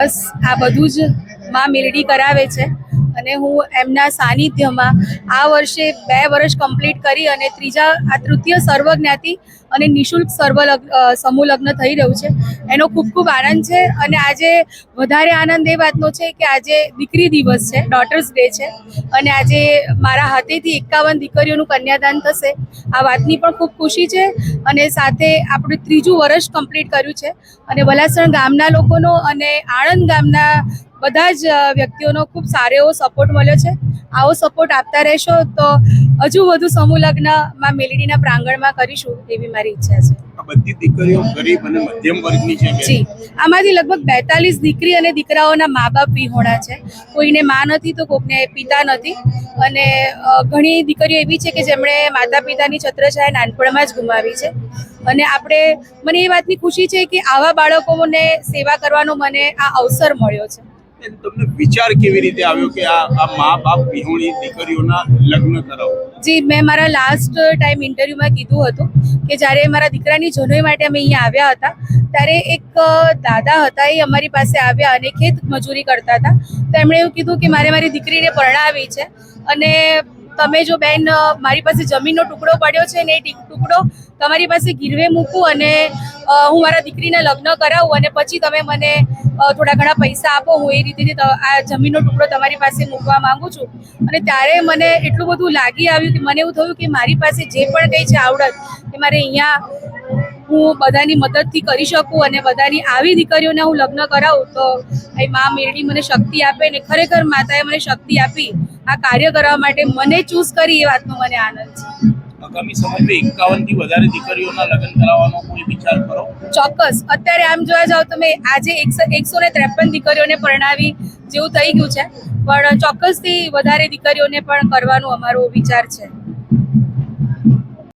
બસ આ બધું જ માં મેલડી કરાવે છે. અને હું એમના સાનિધ્યમાં આ વર્ષે બે વર્ષ કમ્પ્લીટ કરી અને ત્રીજા, આ તૃતીય સર્વજ્ઞાતિ અને નિઃશુલ્ક સર્વ સમૂહ લગ્ન થઈ રહ્યું છે. એનો ખૂબ ખૂબ આનંદ છે અને આજે વધારે આનંદ એ વાતનો છે કે આજે દીકરી દિવસ છે ડોટર્સ ડે છે. અને આજે મારા હાથેથી એકાવન દીકરીઓનું કન્યાદાન થશે. આ વાતની પણ ખૂબ ખુશી છે અને સાથે આપણે ત્રીજું વર્ષ કમ્પ્લીટ કર્યું છે. અને વલાસણ ગામના લોકોનો અને આણંદ ગામના બધા જ વ્યક્તિઓનો ખૂબ સારો એવો સપોર્ટ મળ્યો છે. આવો સપોર્ટ આપતા રહેશો તો હજુ વધુ સમૂહ લગ્નમાં મેલડીના પ્રાંગણમાં કરીશું એવી મારી ઈચ્છા છે. બધી દીકરીઓ ગરીબ અને મધ્યમ વર્ગની છે જી. આમાંથી લગભગ બેતાલીસ દીકરી અને દીકરાઓના મા બાપ વિહોણા છે. કોઈને મા નથી તો કોઈને પિતા નથી. અને ઘણી દીકરીઓ એવી છે કે જેમણે માતા પિતાની છત્રછાયા નાનપણમાં જ ગુમાવી છે. અને આપણે મને એ વાતની ખુશી છે કે આવા બાળકોને સેવા કરવાનો મને આ અવસર મળ્યો છે. તમને વિચાર કેવી રીતે આવ્યો કે આ મા બાપ વિહોણી દીકરીઓના લગ્ન કરાવો? જી, મેં મારા લાસ્ટ ટાઈમ ઇન્ટરવ્યુમાં કીધું હતું કે જ્યારે મારા દીકરાની જનોઈ માટે અમે અહીંયા આવ્યા હતા, ત્યારે એક દાદા હતા એ અમારી પાસે આવ્યા અને ખેત મજૂરી કરતા હતા. તો એમણે એવું કીધું કે મારે મારી દીકરીને પરણાવી છે અને તમે જો બેન મારી પાસે જમીનનો ટુકડો પડ્યો છે ને એ ટુકડો તમારી પાસે ગીરવે મૂકું અને હું મારા દીકરીના લગ્ન કરાવું અને પછી તમે મને થોડા ઘણા પૈસા આપો, હું એ રીતેથી આ જમીનનો ટુકડો તમારી પાસે મૂકવા માંગુ છું. અને ત્યારે મને એટલું બધું લાગી આવ્યું કે મને એવું થયું કે મારી પાસે જે પણ કંઈ છે આવડત કે મારે અહીંયા હું બધાની મદદથી કરી શકું અને બધાની આવી દીકરીઓને હું લગ્ન કરાવું, તો એ મા મેરડી મને શક્તિ આપે ને ખરેખર માતાએ મને શક્તિ આપી. આ કાર્ય કરવા માટે મને ચૂઝ કરી એ વાતનો મને આનંદ છે. આગામી સમયમાં એકાવનથી વધારે દીકરીઓના લગ્ન કરાવવાનો કોઈ વિચાર કરો? ચોક્કસ. અત્યારે આમ જોવા જાવ તો મેં આજે એકસો ને ત્રેપન દીકરીઓને પરણાવી જેવું થઈ ગયું છે. પણ ચોક્કસથી વધારે દીકરીઓને પણ કરવાનો અમારો વિચાર છે.